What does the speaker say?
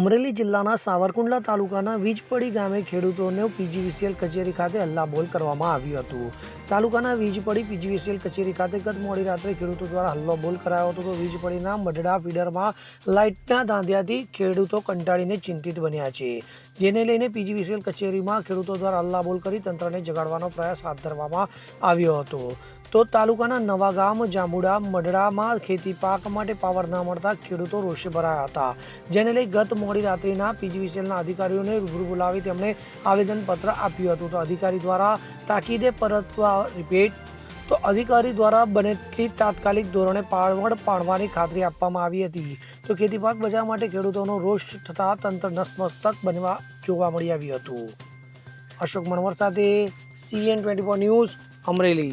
અમરેલી જિલ્લાના સાવરકુંડલા તાલુકાના વીજપડી ગામે ખેડૂતોને પીજીવીસીએલ કચેરી ખાતે હલ્લાબોલ કરવામાં આવ્યું હતું. તાલુકાના વીજપડી પીજીવીસીએલ કચેરી ખાતે ગત મોડી રાત્રે ખેડૂતો દ્વારા હલ્લાબોલ કરાયો હતો તો વીજપડીના મઢડા ફીડરમાં લાઇટના ધાંધ્યાથી ખેડૂતો કંટાળીને ચિંતિત બન્યા છે. જેને લઈને પીજીવીસીએલ કચેરીમાં ખેડૂતો દ્વારા હલ્લાબોલ કરી તંત્રને જગાડવાનો પ્રયાસ હાથ ધરવામાં આવ્યો હતો. તો તાલુકાના નવા ગામ જાંબુડા, મઢડામાં ખેતી પાક માટે પાવર ન મળતા ખેડૂતો રોષે ભરાયા હતા. જેને લઈ ગત મોડી રાત્રિના પીજીવીસીએલના અધિકારીઓને રૂબરૂ બોલાવી તેમણે આવેદનપત્ર આપ્યું હતું. તો અધિકારી દ્વારા તાકીદે પરતવા રિપીટ, તો અધિકારી દ્વારા બનેથી તાત્કાલિક ધોરણે પાળવડ પાડવાની ખાતરી આપવામાં આવી હતી. તો ખેતી પાક બચાવ માટે ખેડૂતોનો રોષ થતાં તંત્ર નસમસ્તક બનવા જોવા મળી આવ્યું હતું. અશોક મણવર સાથે CN twenty four news Amreli.